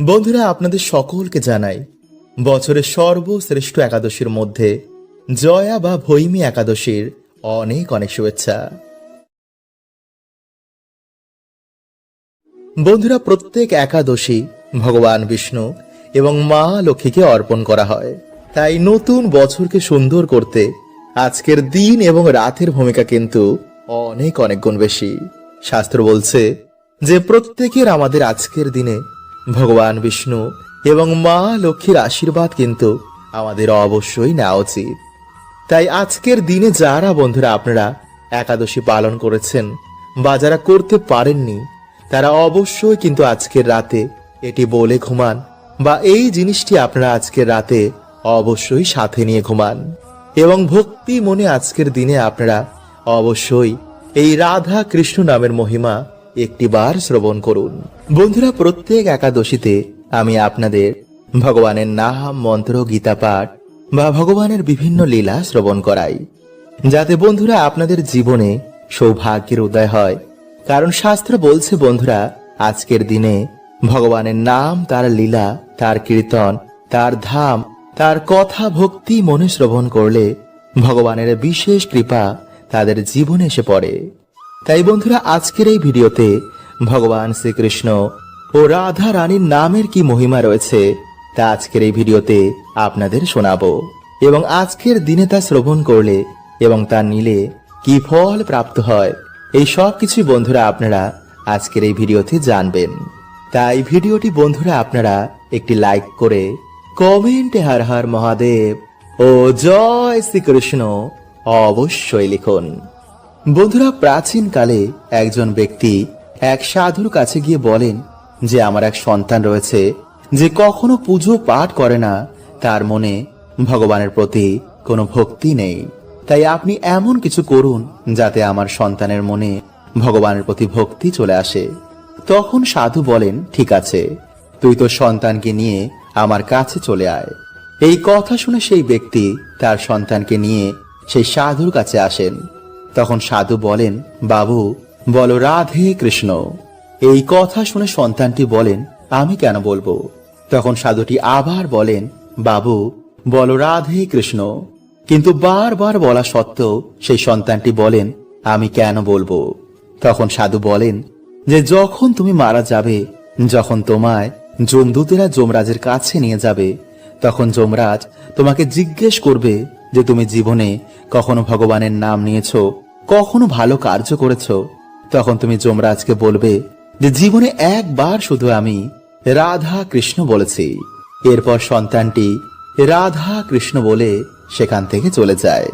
বন্ধুরা, আপনাদের সকলকে জানাই, বছরের সর্বশ্রেষ্ঠ একাদশীর মধ্যে জয়া বা ভৈমী একাদশীর অনেক অনেক শুভেচ্ছা। বন্ধুরা, প্রত্যেক একাদশী ভগবান বিষ্ণু এবং মা লক্ষ্মীকে অর্পণ করা হয়। তাই নতুন বছরকে সুন্দর করতে আজকের দিন এবং রাতের ভূমিকা কিন্তু অনেক অনেক গুণ বেশি। শাস্ত্র বলছে যে, প্রত্যেকের আমাদের আজকের দিনে ভগবান বিষ্ণু এবং মা লক্ষ্মীর আশীর্বাদ কিন্তু আমাদের অবশ্যই নেওয়া উচিত। তাই আজকের দিনে যারা বন্ধুরা আপনারা একাদশী পালন করেছেন বা যারা করতে পারেননি, তারা অবশ্যই কিন্তু আজকের রাতে এটি বলে ঘুমান বা এই জিনিসটি আপনারা আজকের রাতে অবশ্যই সাথে নিয়ে ঘুমান। এবং ভক্তি মনে আজকের দিনে আপনারা অবশ্যই এই রাধা কৃষ্ণ নামের মহিমা একটিবার শ্রবণ করুন। বন্ধুরা, প্রত্যেক একাদশীতে আমি আপনাদের ভগবানের নাম, মন্ত্র, গীতা পাঠ বা ভগবানের বিভিন্ন লীলা শ্রবণ করাই। যাতে বন্ধুরা আপনাদের জীবনে সৌভাগ্যের উদয় হয়। কারণ শাস্ত্র বলছে, বন্ধুরা, আজকের দিনে ভগবানের নাম, তার লীলা, তার কীর্তন, তার ধাম, তার কথা ভক্তি মনে শ্রবণ করলে ভগবানের বিশেষ কৃপা তাদের জীবনে এসে পড়ে। তাই বন্ধুরা, আজকের এই ভিডিওতে ভগবান শ্রীকৃষ্ণ ও রাধা রানীর নামের কি মহিমা রয়েছে, তা আজকের এই ভিডিওতে আপনাদের শোনাবো। এবং আজকের দিনে তা শ্রবণ করলে এবং তা নিলে কি ফল প্রাপ্ত হয়, এই সব কিছু বন্ধুরা আপনারা আজকের এই ভিডিওতে জানবেন। তাই ভিডিওটি বন্ধুরা আপনারা একটি লাইক করে কমেন্টে হার হার মহাদেব ও জয় শ্রীকৃষ্ণ অবশ্যই লিখুন। বন্ধুরা প্রাচীন কালে একজন ব্যক্তি এক সাধুর কাছে গিয়ে বলেন যে, আমার এক সন্তান রয়েছে যে কখনো পুজো পাঠ করে না। তার মনে ভগবানের প্রতি কোনো ভক্তি নেই। তাই আপনি এমন কিছু করুন যাতে আমার সন্তানের মনে ভগবানের প্রতি ভক্তি চলে আসে। তখন সাধু বলেন, ঠিক আছে, তুই তোর সন্তানকে নিয়ে আমার কাছে চলে আয়। এই কথা শুনে সেই ব্যক্তি তার সন্তানকে নিয়ে সেই সাধুর কাছে আসেন। তখন সাধু বলেন, বাবু, বলো রাধে কৃষ্ণ। এই কথা শুনে সন্তানটি বলেন, আমি কেন বলব? তখন সাধুটি আবার বলেন, বাবু, বলো রাধে কৃষ্ণ। কিন্তু বারবার বলা সত্ত্বেও সেই সন্তানটি বলেন, আমি কেন বলব? তখন সাধু বলেন, যে যখন তুমি মারা যাবে, যখন তোমায় যমদূতেরা যমরাজের কাছে নিয়ে যাবে, তখন যমরাজ তোমাকে জিজ্ঞেস করবে যে তুমি জীবনে কখনো ভগবানের নাম নিয়েছো। কখনো ভালো কার্য করেছ? তখন তুমি যমরাজকে বলবে যে জীবনে একবার শুধু আমি রাধা কৃষ্ণ বলেছি। এরপর সন্তানটি রাধা কৃষ্ণ বলে সেখান থেকে চলে যায়।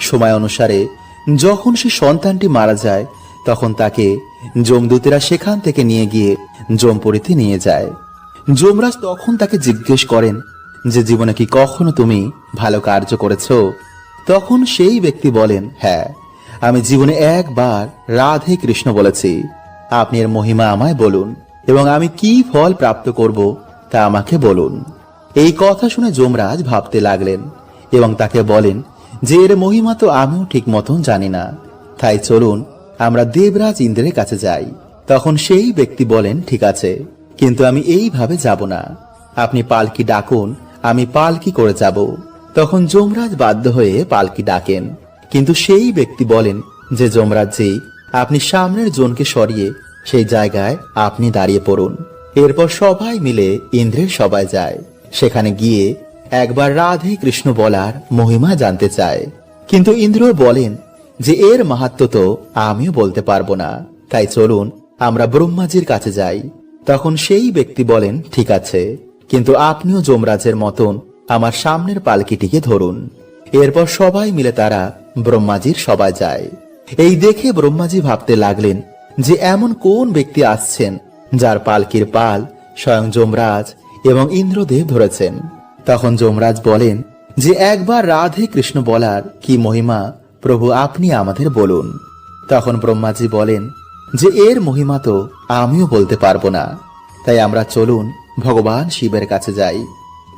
সময় অনুসারে যখন সে সন্তানটি মারা যায়, তখন তাকে যমদূতেরা সেখান থেকে নিয়ে গিয়ে যমপুরীতে নিয়ে যায়। যমরাজ তখন তাকে জিজ্ঞেস করেন যে, জীবনে কি কখনো তুমি ভালো কার্য করেছ? তখন সেই ব্যক্তি বলেন হ্যাঁ আমি জীবনে একবার রাধে কৃষ্ণ বলেছি, আপনি এর মহিমা আমায় বলুন, এবং আমি কি ফল প্রাপ্ত করব তা আমাকে বলুন। এই কথা শুনে যমরাজ ভাবতে লাগলেন, এবং তাকে বলেন, যে এর মহিমা তো আমিও ঠিক মতন জানি না। তাই চলুন, আমরা দেবরাজ ইন্দ্রের কাছে যাই। তখন সেই ব্যক্তি বলেন, ঠিক আছে, কিন্তু আমি এইভাবে যাব না। আপনি পালকি ডাকুন, আমি পালকি করে যাব। তখন যমরাজ বাধ্য হয়ে পালকি ডাকেন। কিন্তু সেই ব্যক্তি বলেন যে যমরাজজি আপনি সামনের জনকে সরিয়ে সেই জায়গায় আপনি দাঁড়িয়ে পড়ুন। এরপর সবাই মিলে ইন্দ্রের সবাই যায়। সেখানে গিয়ে একবার রাধে কৃষ্ণ বলার মহিমা জানতে চায়। কিন্তু ইন্দ্র বলেন যে, এর মাহাত্ম তো আমিও বলতে পারব না। তাই চলুন, আমরা ব্রহ্মাজির কাছে যাই। তখন সেই ব্যক্তি বলেন, ঠিক আছে, কিন্তু আপনিও যমরাজের মতন আমার সামনের পালকিটিকে ধরুন। এরপর সবাই মিলে তারা ব্রহ্মাজির সবাই যায়। এই দেখে ব্রহ্মাজি ভাবতে লাগলেন যে এমন কোন ব্যক্তি আসছেন যার পালকির পাল, স্বয়ং যমরাজ এবং ইন্দ্রদেব ধরেছেন। তখন যমরাজ বলেন যে একবার রাধে কৃষ্ণ বলার কি মহিমা, প্রভু আপনি আমাদের বলুন। তখন ব্রহ্মাজি বলেন যে এর মহিমা তো আমিও বলতে পারব না। তাই আমরা চলুন ভগবান শিবের কাছে যাই।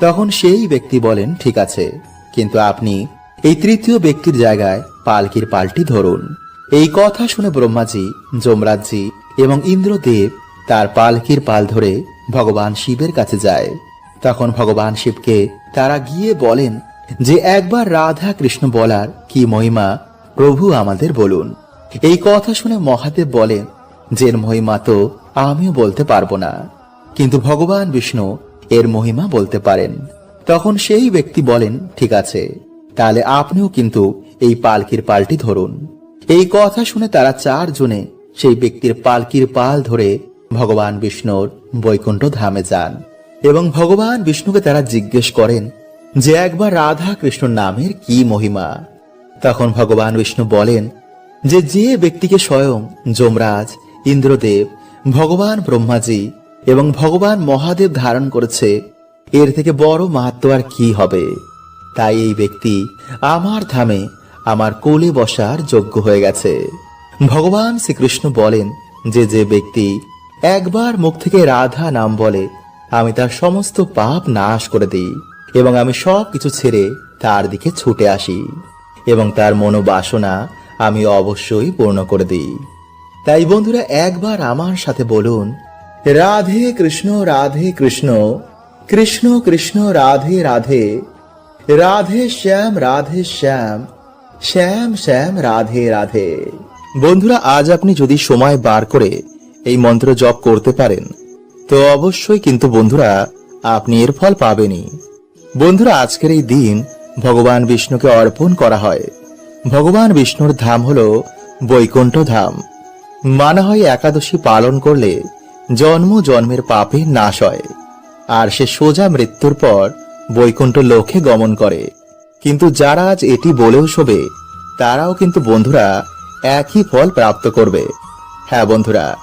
তখন সেই ব্যক্তি বলেন, ঠিক আছে, কিন্তু আপনি এই তৃতীয় ব্যক্তির জায়গায় পালকির পালটি ধরুন। এই কথা শুনে ব্রহ্মাজি, যমরাজজি এবং ইন্দ্রদেব তার পালকির পাল ধরে ভগবান শিবের কাছে যায়। তখন ভগবান শিবকে তারা গিয়ে বলেন যে, একবার রাধা কৃষ্ণ বলার কি মহিমা? প্রভু আমাদের বলুন। এই কথা শুনে মহাদেব বলেন যে মহিমা তো আমিও বলতে পারব না। কিন্তু ভগবান বিষ্ণু এর মহিমা বলতে পারেন। তখন সেই ব্যক্তি বলেন, ঠিক আছে। তাহলে আপনিও কিন্তু এই পালকির পালটি ধরুন। এই কথা শুনে তারা চারজনে সেই ব্যক্তির পালকির পাল ধরে ভগবান বিষ্ণুর বৈকুণ্ঠ ধামে যান এবং ভগবান বিষ্ণুকে তারা জিজ্ঞেস করেন যে একবার রাধা কৃষ্ণ নামের কি মহিমা? তখন ভগবান বিষ্ণু বলেন যে যে ব্যক্তিকে স্বয়ং যমরাজ, ইন্দ্রদেব, ভগবান ব্রহ্মাজি এবং ভগবান মহাদেব ধারণ করেছে, এর থেকে বড় মাহাত্ম আর কি হবে? তাই এই ব্যক্তি আমার ধামে আমার কোলে বসার যোগ্য হয়ে গেছে। ভগবান শ্রীকৃষ্ণ বলেন যে যে ব্যক্তি একবার মুখ থেকে রাধা নাম বলে, আমি তার সমস্ত পাপ নাশ করে দিই এবং আমি সব কিছু ছেড়ে তার দিকে ছুটে আসি এবং তার মনোবাসনা আমি অবশ্যই পূর্ণ করে দিই। তাই বন্ধুরা, একবার আমার সাথে বলুন, রাধে কৃষ্ণ রাধে কৃষ্ণ কৃষ্ণ কৃষ্ণ, রাধে রাধে রাধে শ্যাম রাধে শ্যাম শ্যাম শ্যাম, রাধে রাধে। বন্ধুরা, আজ আপনি যদি সময় বার করে এই মন্ত্র জপ করতে পারেন, তো অবশ্যই কিন্তু বন্ধুরা, আপনি এর ফল পাবেনই। বন্ধুরা, আজকের এই দিন ভগবান বিষ্ণুকে অর্পণ করা হয়। ভগবান বিষ্ণুর ধাম হল বৈকুণ্ঠ ধাম। মানা হয় একাদশী পালন করলে জন্ম জন্মের পাপে নাশ হয়, আর সে সোজা মৃত্যুর পর বৈকুণ্ঠ লোকে গমন করে। কিন্তু যারা আজ এটি বলেও শোবে, তারাও কিন্তু বন্ধুরা একই ফল প্রাপ্ত করবে। হ্যাঁ বন্ধুরা,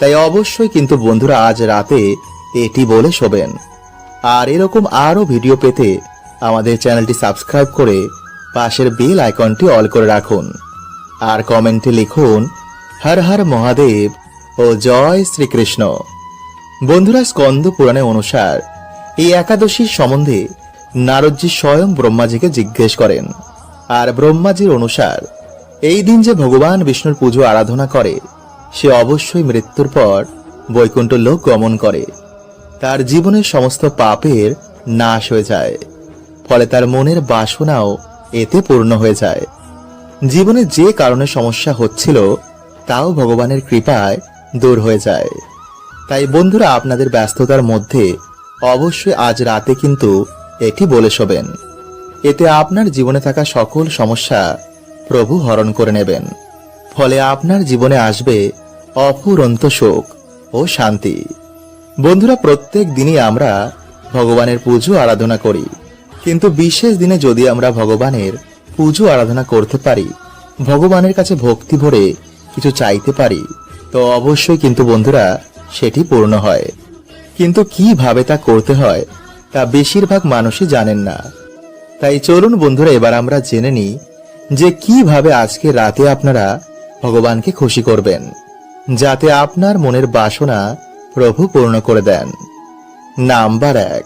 তাই অবশ্যই কিন্তু বন্ধুরা আজ রাতে এটি বলে শোবেন। আর এরকম আরও ভিডিও পেতে আমাদের চ্যানেলটি সাবস্ক্রাইব করে পাশের বেল আইকনটি অল করে রাখুন। আর কমেন্টে লিখুন, হর হর মহাদেব ও জয় শ্রীকৃষ্ণ। বন্ধুরা, স্কন্দ পুরাণে অনুসার এই একাদশীর সম্বন্ধে নারদজি স্বয়ং ব্রহ্মাজিকে জিজ্ঞেস করেন। আর ব্রহ্মাজির অনুসার, এই দিন যে ভগবান বিষ্ণুর পুজো আরাধনা করে, সে অবশ্যই মৃত্যুর পর বৈকুণ্ঠ লোক গমন করে। তার জীবনের সমস্ত পাপের নাশ হয়ে যায়, ফলে তার মনের বাসনাও এতে পূর্ণ হয়ে যায়। জীবনে যে কারণে সমস্যা হচ্ছিল, তাও ভগবানের কৃপায় দূর হয়ে যায়। তাই বন্ধুরা, আপনাদের ব্যস্ততার মধ্যে অবশ্যই আজ রাতে কিন্তু এটি বলে শোবেন। এতে আপনার জীবনে থাকা সকল সমস্যা প্রভু হরণ করে নেবেন। ফলে আপনার জীবনে আসবে অফুরন্ত সুখ ও শান্তি। বন্ধুরা, প্রত্যেক দিনই আমরা ভগবানের পুজো আরাধনা করি। কিন্তু বিশেষ দিনে যদি আমরা ভগবানের পুজো আরাধনা করতে পারি, ভগবানের কাছে ভক্তি ভরে কিছু চাইতে পারি, তো অবশ্যই কিন্তু বন্ধুরা সেটি পূর্ণ হয়। কিন্তু কীভাবে তা করতে হয়, তা বেশিরভাগ মানুষই জানেন না। তাই চলুন বন্ধুরা, এবার আমরা জেনে নিই যে কীভাবে আজকে রাতে আপনারা ভগবানকে খুশি করবেন, যাতে আপনার মনের বাসনা প্রভু পূর্ণ করে দেন। নাম্বার এক,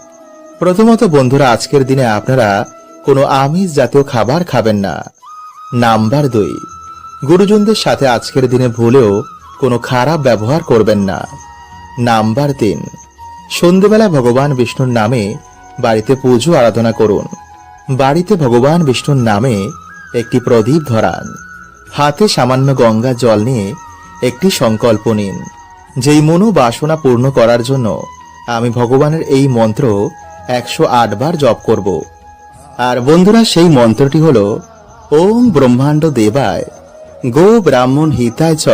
প্রথমত বন্ধুরা, আজকের দিনে আপনারা কোনো আমিষ জাতীয় খাবার খাবেন না। নাম্বার দুই, গুরুজনদের সাথে আজকের দিনে ভুলেও কোনো খারাপ ব্যবহার করবেন না। নাম্বার তিন সন্ধেবেলা ভগবান বিষ্ণুর নামে বাড়িতে পুজো আরাধনা করুন। বাড়িতে ভগবান বিষ্ণুর নামে একটি প্রদীপ ধরান। হাতে সামান্য গঙ্গা জল নিয়ে একটি সংকল্প নিন। যেই মনো বাসনা পূর্ণ করার জন্য আমি ভগবানের এই মন্ত্র একশো বার জপ করব। আর বন্ধুরা, সেই মন্ত্রটি হল, ওম ব্রহ্মাণ্ড দেবায়, গো ব্রাহ্মণ হিতায় চ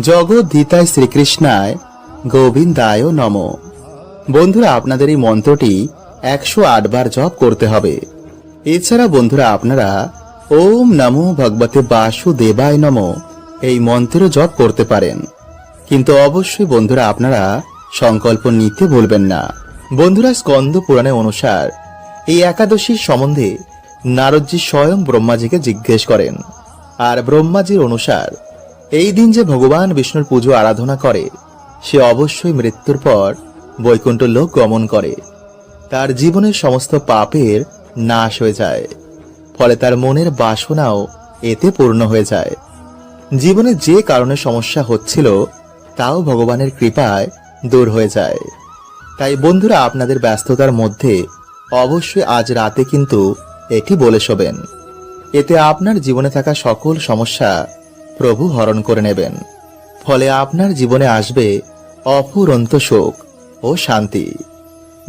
জগৎ হিতায় শ্রীকৃষ্ণায়, গোবিন্দায় নম। বন্ধুরা, আপনাদের এই মন্ত্রটি একশো বার জপ করতে হবে। এছাড়া বন্ধুরা, আপনারা ওম নমো ভগবতে বাসুদেবায় নম এই মন্ত্র জপ করতে পারেন। কিন্তু অবশ্যই বন্ধুরা, আপনারা সংকল্প নিতে ভুলবেন না। বন্ধুরা, স্কন্দ পুরাণে অনুসার এই একাদশীর সম্বন্ধে নারদজি স্বয়ং ব্রহ্মাজিকে জিজ্ঞেস করেন। আর ব্রহ্মাজির অনুসার এই দিন যে ভগবান বিষ্ণুর পুজো আরাধনা করে, সে অবশ্যই মৃত্যুর পর বৈকুণ্ঠ লোক গমন করে। তার জীবনের সমস্ত পাপের নাশ হয়ে যায়। ফলে তার মনের বাসনাও এতে পূর্ণ হয়ে যায়। জীবনে যে কারণে সমস্যা হচ্ছিল, তাও ভগবানের কৃপায় দূর হয়ে যায়। তাই বন্ধুরা, আপনাদের ব্যস্ততার মধ্যে অবশ্যই আজ রাতে কিন্তু এটি বলে শোবেন। এতে আপনার জীবনে থাকা সকল সমস্যা প্রভু হরণ করে নেবেন। ফলে আপনার জীবনে আসবে অফুরন্ত সুখ ও শান্তি।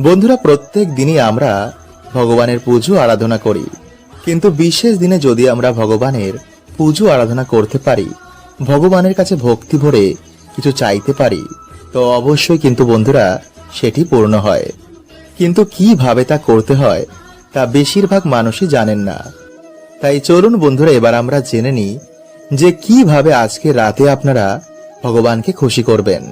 বন্ধুরা, প্রত্যেক দিনই আমরা ভগবানের পুজো আরাধনা করি। কিন্তু বিশেষ দিনে যদি আমরা ভগবানের পুজো আরাধনা করতে পারি, ভগবানের কাছে ভক্তি ভরে কিছু চাইতে পারি, তো অবশ্যই কিন্তু বন্ধুরা সেটি পূর্ণ হয়। কিন্তু কীভাবে তা করতে হয়, তা বেশিরভাগ মানুষই জানেন না। তাই চলুন বন্ধুরা, এবার আমরা জেনে নিই যে কীভাবে আজকে রাতে আপনারা ভগবানকে খুশি করবেন।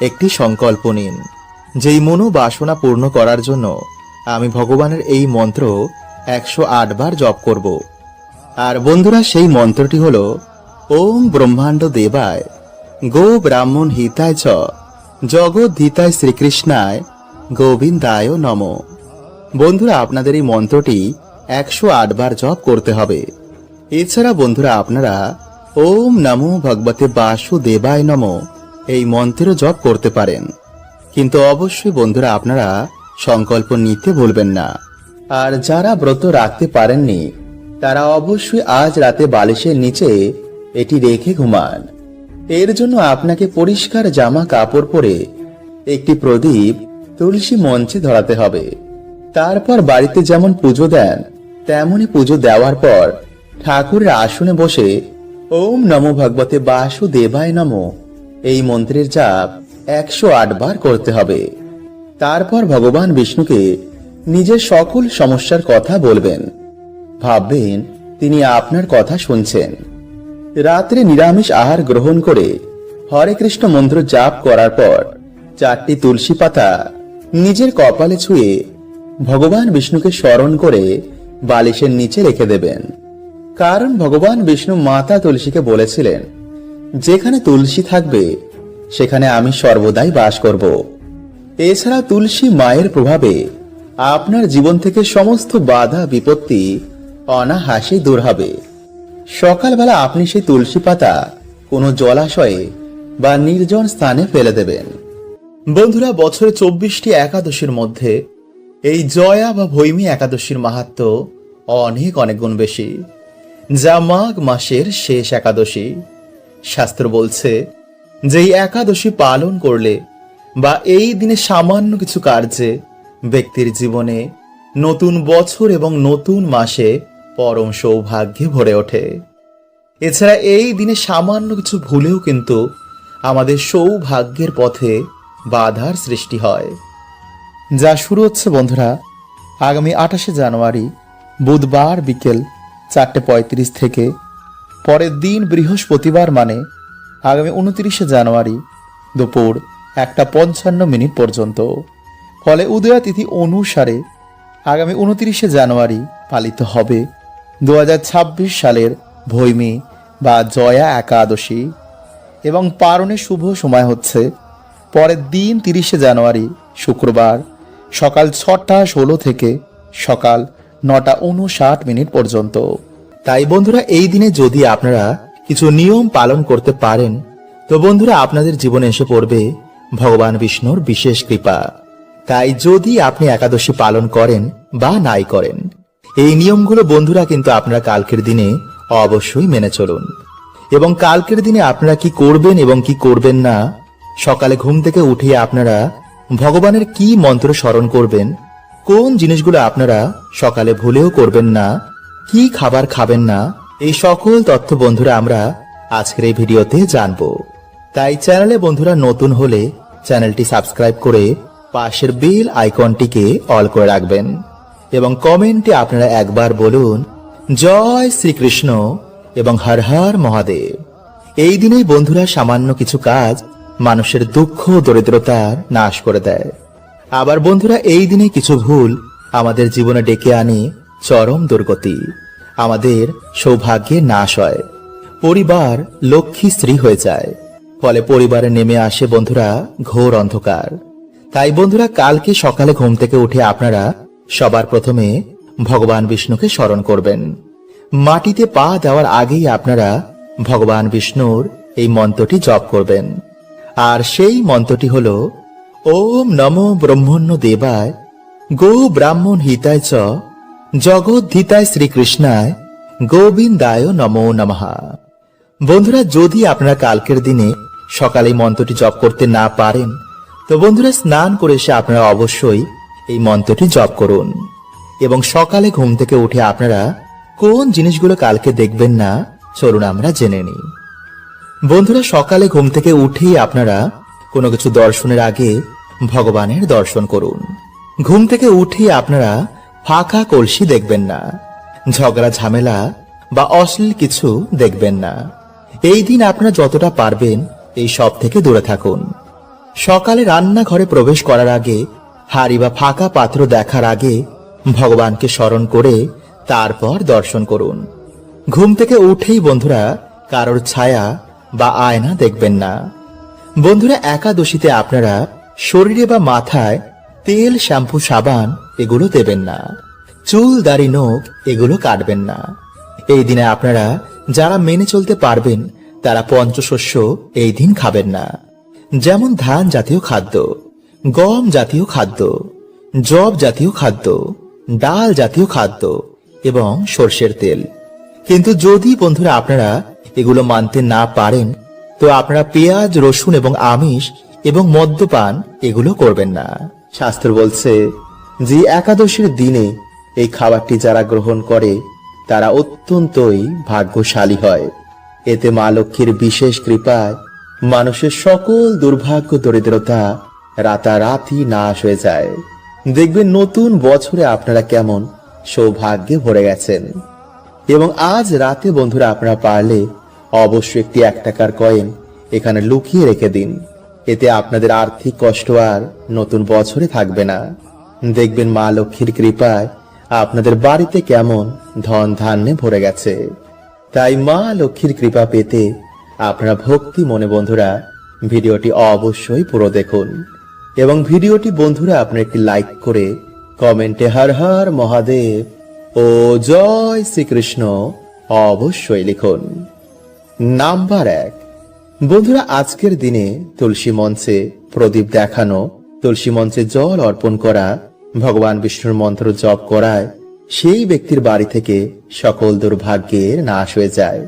একটি সংকল্প নিন, যেই মনো বাসনা পূর্ণ করার জন্য আমি ভগবানের এই মন্ত্র একশো আট বার জপ করব। আর বন্ধুরা, সেই মন্ত্রটি হল, ওম ব্রহ্মাণ্ড দেবায়, গো ব্রাহ্মণ হিতায় চ জগদ্ধিতায় শ্রীকৃষ্ণায়, গোবিন্দায় নম। বন্ধুরা, আপনাদের এই মন্ত্রটি একশো আট বার জপ করতে হবে। এছাড়া বন্ধুরা, আপনারা, ওম নমো ভগবতে বাসুদেবায় নম। এই মন্ত্রের জপ করতে পারেন। কিন্তু অবশ্যই বন্ধুরা আপনারা সংকল্প নিতে ভুলবেন না। আর যারা ব্রত রাখতে পারেননি, তারা অবশ্যই আজ রাতে বালিশের নিচে এটি রেখে ঘুমান। এর জন্য আপনাকে পরিষ্কার জামা কাপড় পরে একটি প্রদীপ তুলসী মঞ্চে ধরাতে হবে। তারপর বাড়িতে যেমন পুজো দেন, তেমনই পুজো দেওয়ার পর ঠাকুরের আসনে বসে ওম নমো ভগবতে বাসুদেবায় নমো এই মন্ত্রের জাপ একশো বার করতে হবে। তারপর ভগবান বিষ্ণুকে নিজের সকল সমস্যার কথা বলবেন। ভাববেন, তিনি আপনার কথা শুনছেন। রাত্রে নিরামিষ আহার গ্রহণ করে হরে কৃষ্ণ মন্ত্র জাপ করার পর চারটি তুলসী পাতা নিজের কপালে ছুঁয়ে ভগবান বিষ্ণুকে স্মরণ করে বালিশের নিচে রেখে দেবেন। কারণ ভগবান বিষ্ণু মাতা তুলসীকে বলেছিলেন যেখানে তুলসী থাকবে, সেখানে আমি সর্বদাই বাস করব। এছাড়া তুলসী মায়ের প্রভাবে আপনার জীবন থেকে সমস্ত বাধা, বিপত্তি অনাহাসে দূর হবে। সকালবেলা আপনি সেই তুলসী পাতা কোনো জলাশয়ে বা নির্জন স্থানে ফেলে দেবেন। বন্ধুরা, বছরে চব্বিশটি একাদশীর মধ্যে এই জয়া বা ভৈমী একাদশীর মাহাত্ম অনেক অনেক গুণ বেশি, যা মাঘ মাসের শেষ একাদশী। শাস্ত্র বলছে যে এই একাদশী পালন করলে বা এই দিনে সামান্য কিছু কার্যে ব্যক্তির জীবনে নতুন বছর এবং নতুন মাসে পরম সৌভাগ্যে ভরে ওঠে। এছাড়া এই দিনে সামান্য কিছু ভুলেও কিন্তু আমাদের সৌভাগ্যের পথে বাধার সৃষ্টি হয়। যা শুরু হচ্ছে বন্ধুরা, আগামী আঠাশে জানুয়ারি, বুধবার বিকেল চারটে পঁয়ত্রিশ থেকে পরের দিন বৃহস্পতিবার মানে আগামী উনত্রিশে জানুয়ারি দুপুর একটা পঞ্চান্ন মিনিট পর্যন্ত। ফলে উদয়া তিথি অনুসারে আগামী উনত্রিশে জানুয়ারি পালিত হবে দু হাজার ছাব্বিশ সালের ভৈমি বা জয়া একাদশী। এবং পারণের শুভ সময় হচ্ছে পরের দিন তিরিশে জানুয়ারি শুক্রবার সকাল ছটা ষোলো থেকে সকাল নটা উনষাট মিনিট পর্যন্ত। তাই বন্ধুরা, এই দিনে যদি আপনারা কিছু নিয়ম পালন করতে পারেন, তো বন্ধুরা আপনাদের জীবনে এসে পড়বে ভগবান বিষ্ণুর বিশেষ কৃপা। তাই যদি আপনি একাদশী পালন করেন বা নাই করেন, এই নিয়মগুলো বন্ধুরা কিন্তু আপনারা কালকের দিনে অবশ্যই মেনে চলুন। এবং কালকের দিনে আপনারা কি করবেন এবং কি করবেন না, সকালে ঘুম থেকে উঠিয়ে আপনারা ভগবানের কি মন্ত্র স্মরণ করবেন, কোন জিনিসগুলো আপনারা সকালে ভুলেও করবেন না কি খাবার খাবেন না? এই সকল তথ্য বন্ধুরা আমরা আজকের এই ভিডিওতে জানব। তাই চ্যানেলে বন্ধুরা নতুন হলে চ্যানেলটি সাবস্ক্রাইব করে পাশের বেল আইকনটিকে অল করে রাখবেন। এবং কমেন্টে আপনারা একবার বলুন, জয় শ্রীকৃষ্ণ এবং হর হর মহাদেব। এই দিনেই বন্ধুরা সামান্য কিছু কাজ মানুষের দুঃখ ও দরিদ্রতার নাশ করে দেয়। আবার বন্ধুরা এই দিনে কিছু ভুল আমাদের জীবনে ডেকে আনে চরম দুর্গতি। আমাদের সৌভাগ্যে নাশ হয়। পরিবার লক্ষ্মী স্ত্রী হয়ে যায়। ফলে পরিবারে নেমে আসে বন্ধুরা ঘোর অন্ধকার। তাই বন্ধুরা, কালকে সকালে ঘুম থেকে উঠে আপনারা সবার প্রথমে ভগবান বিষ্ণুকে স্মরণ করবেন। মাটিতে পা দেওয়ার আগেই আপনারা ভগবান বিষ্ণুর এই মন্ত্রটি জপ করবেন। আর সেই মন্ত্রটি হল, ওম নমো ব্রহ্মণ্য দেবায় গো ব্রাহ্মণ হিতায় চ জগদ্ধিতায় শ্রীকৃষ্ণায় গোবিন্দায় নমো নমঃ। বন্ধুরা, যদি আপনারা কালকের দিনে সকালে মন্ত্রটি জপ করতে না পারেন, তো বন্ধুরা, স্নান করে এসে আপনারা অবশ্যই এই মন্ত্রটি জপ করুন। এবং সকালে ঘুম থেকে উঠে আপনারা কোন জিনিসগুলো কালকে দেখবেন না, চলুন আমরা জেনে নিই। বন্ধুরা, সকালে ঘুম থেকে উঠেই আপনারা কোনো কিছু দর্শনের আগে ভগবানের দর্শন করুন। ঘুম থেকে উঠেই আপনারা ফাঁকা কলসি দেখবেন না। ঝগড়া, ঝামেলা বা অশ্লীল কিছু দেখবেন না। এই দিন আপনারা যতটা পারবেন এই সব থেকে দূরে থাকুন। সকালে রান্নাঘরে প্রবেশ করার আগে, হাড়ি বা ফাঁকা পাত্র দেখার আগে ভগবানকে স্মরণ করে তারপর দর্শন করুন। ঘুম থেকে উঠেই বন্ধুরা কারোর ছায়া বা আয়না দেখবেন না। বন্ধুরা, একাদশীতে আপনারা শরীরে বা মাথায় তেল, শ্যাম্পু, সাবান, এগুলো দেবেন না। চুল, দাড়ি, নখ, এগুলো কাটবেন না। এই দিনে আপনারা যারা মেনে চলতে পারবেন, তারা পঞ্চশস্য এই দিন খাবেন না। যেমন ধান জাতীয় খাদ্য, গম জাতীয় খাদ্য জব জাতীয় খাদ্য, ডাল জাতীয় খাদ্য এবং সর্ষের তেল। কিন্তু যদি বন্ধুরা আপনারা এগুলো মানতে না পারেন, তো আপনারা পেঁয়াজ, রসুন এবং আমিষ এবং মদ্যপান এগুলো করবেন না। শাস্ত্র বলছে যে একাদশীর দিনে এই খাবারটি যারা গ্রহণ করে, তারা অত্যন্তই ভাগ্যশালী হয়। এতে মা লক্ষ্মীর বিশেষ কৃপায় মানুষের সকল দুর্ভাগ্য, দরিদ্রতা রাতারাতি নাশ হয়ে যায়। দেখবেন নতুন বছরে আপনারা কেমন সৌভাগ্যে ভরে গেছেন। এবং আজ রাতে বন্ধুরা আপনারা পারলে অবশ্যই একটি এক টাকার কয়েন এখানে লুকিয়ে রেখে দিন। এতে আপনাদের আর্থিক কষ্ট আর নতুন বছরে থাকবে না। দেখবেন মা লক্ষ্মীর কৃপায় আপনাদের বাড়িতে কেমন ধন ধান্যে ভরে গেছে। তাই মা লক্ষ্মীর কৃপা পেতে আপনারা ভক্তি মনে বন্ধুরা ভিডিওটি অবশ্যই পুরো দেখুন এবং ভিডিওটি বন্ধুরা আপনার একটি লাইক করে কমেন্টে হর হর মহাদেব ও জয় শ্রীকৃষ্ণ অবশ্যই লিখুন। নাম্বার এক। বন্ধুরা, আজকের দিনে তুলসী মঞ্চে প্রদীপ দেখানো, তুলসী মঞ্চে জল অর্পণ করা, ভগবান বিষ্ণুর মন্ত্র জপ করায় সেই ব্যক্তির বাড়ি থেকে সকল দুর্ভাগ্যের নাশ হয়ে যায়।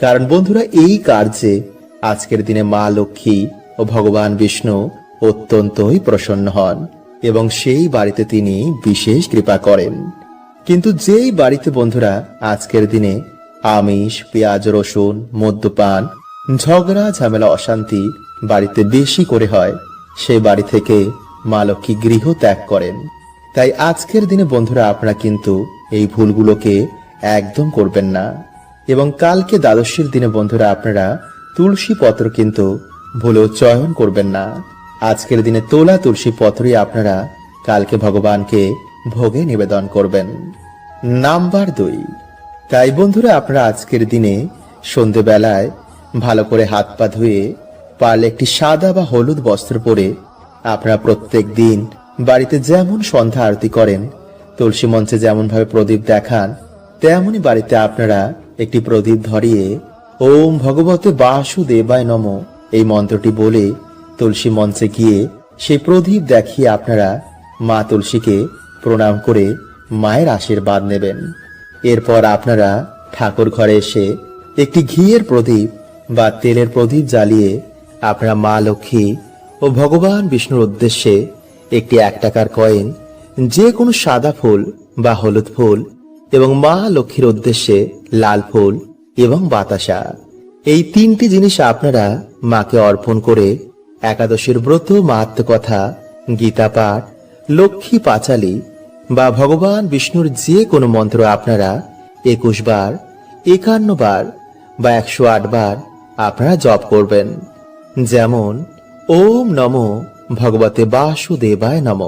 কারণ বন্ধুরা, এই কার্যে আজকের দিনে মা লক্ষ্মী ও ভগবান বিষ্ণু অত্যন্তই প্রসন্ন হন এবং সেই বাড়িতে তিনি বিশেষ কৃপা করেন। কিন্তু যেই বাড়িতে বন্ধুরা, আজকের দিনে আমিষ, পেঁয়াজ, রসুন, মদ্যপান ঝগড়া, ঝামেলা, অশান্তি বাড়িতে বেশি করে হয়। সে বাড়ি থেকে মা লক্ষ্মী গৃহ ত্যাগ করেন। তাই আজকের দিনে বন্ধুরা আপনারা কিন্তু এই ভুলগুলোকে একদম করবেন না। এবং কালকে দ্বাদশীর দিনে বন্ধুরা আপনারা তুলসী পত্র কিন্তু ভুলেও চয়ন করবেন না। আজকের দিনে তোলা তুলসী পত্রই আপনারা কালকে ভগবানকে ভোগে নিবেদন করবেন। নাম্বার দুই। তাই বন্ধুরা আপনারা আজকের দিনে সন্ধেবেলায় ভালো করে হাত পা ধুয়ে পারলে একটি সাদা বা হলুদ বস্ত্র পরে আপনারা প্রত্যেক দিন বাড়িতে যেমন সন্ধ্যা আরতি করেন, তুলসী মঞ্চে যেমন ভাবে প্রদীপ দেখান, তেমনই বাড়িতে আপনারা একটি প্রদীপ ধরিয়ে ওম ভগবতে বাসুদেবায় নম এই মন্ত্রটি বলে তুলসী মঞ্চে গিয়ে সেই প্রদীপ দেখিয়ে আপনারা মা তুলসীকে প্রণাম করে মায়ের আশীর্বাদ নেবেন। এরপর আপনারা ঠাকুর ঘরে এসে একটি ঘিয়ের প্রদীপ বা তেলের প্রদীপ জ্বালিয়ে আপনারা মা লক্ষ্মী ও ভগবান বিষ্ণুর উদ্দেশ্যে একটি এক টাকার কয়েন যে কোনো সাদা ফুল বা হলুদ ফুল এবং মা লক্ষ্মীর উদ্দেশ্যে লাল ফুল এবং বাতাসা। এই তিনটি জিনিস আপনারা মাকে অর্পণ করে একাদশীর ব্রত মাহাত্ম কথা, গীতা পাঠ, লক্ষ্মী পাঁচালী বা ভগবান বিষ্ণুর যে কোনো মন্ত্র আপনারা একুশ বার, একান্ন বার বা একশো আট বার আপনারা জপ করবেন। যেমন, ওম নমো ভগবতে বাসুদেবায় নম।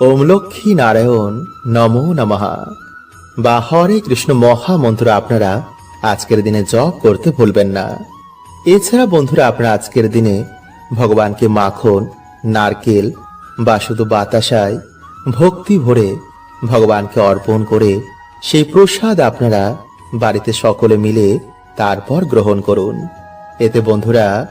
ওম লক্ষ্মী নারায়ণ নমো নমঃ। বা হরে কৃষ্ণ মহামন্ত্র আপনারা আজকের দিনে জপ করতে ভুলবেন না। এছাড়া বন্ধুরা, আপনারা আজকের দিনে ভগবানকে মাখন, নারকেল বা শুধু বাতাসায় ভক্তি ভরে ভগবানকে অর্পণ করে সেই প্রসাদ আপনারা বাড়িতে সকলে মিলে তারপর গ্রহণ করুন। এতে বন্ধুরা,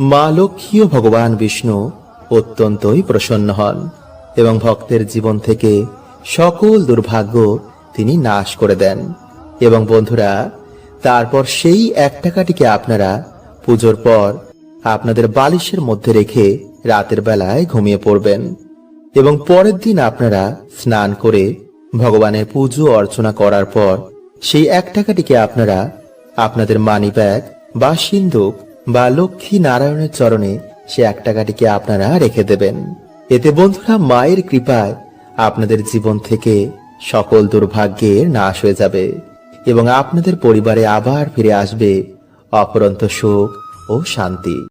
মা লক্ষ্মী ও ভগবান বিষ্ণু অত্যন্তই প্রসন্ন হন এবং ভক্তের জীবন থেকে সকল দুর্ভাগ্য তিনি নাশ করে দেন। এবং বন্ধুরা, তারপর সেই এক টাকাটিকে আপনারা পুজোর পর আপনাদের বালিশের মধ্যে রেখে রাতের বেলায় ঘুমিয়ে পড়বেন এবং পরের দিন আপনারা স্নান করে ভগবানের পুজো অর্চনা করার পর সেই এক টাকাটিকে আপনারা আপনাদের মানি ব্যাগ বা সিন্ধুক বা লক্ষ্মী নারায়ণের চরণে সে এক টাকাটিকে আপনারা রেখে দেবেন। এতে বন্ধুরা মায়ের কৃপায় আপনাদের জীবন থেকে সকল দুর্ভাগ্যের নাশ হয়ে যাবে এবং আপনাদের পরিবারে আবার ফিরে আসবে অপরন্ত সুখ ও শান্তি।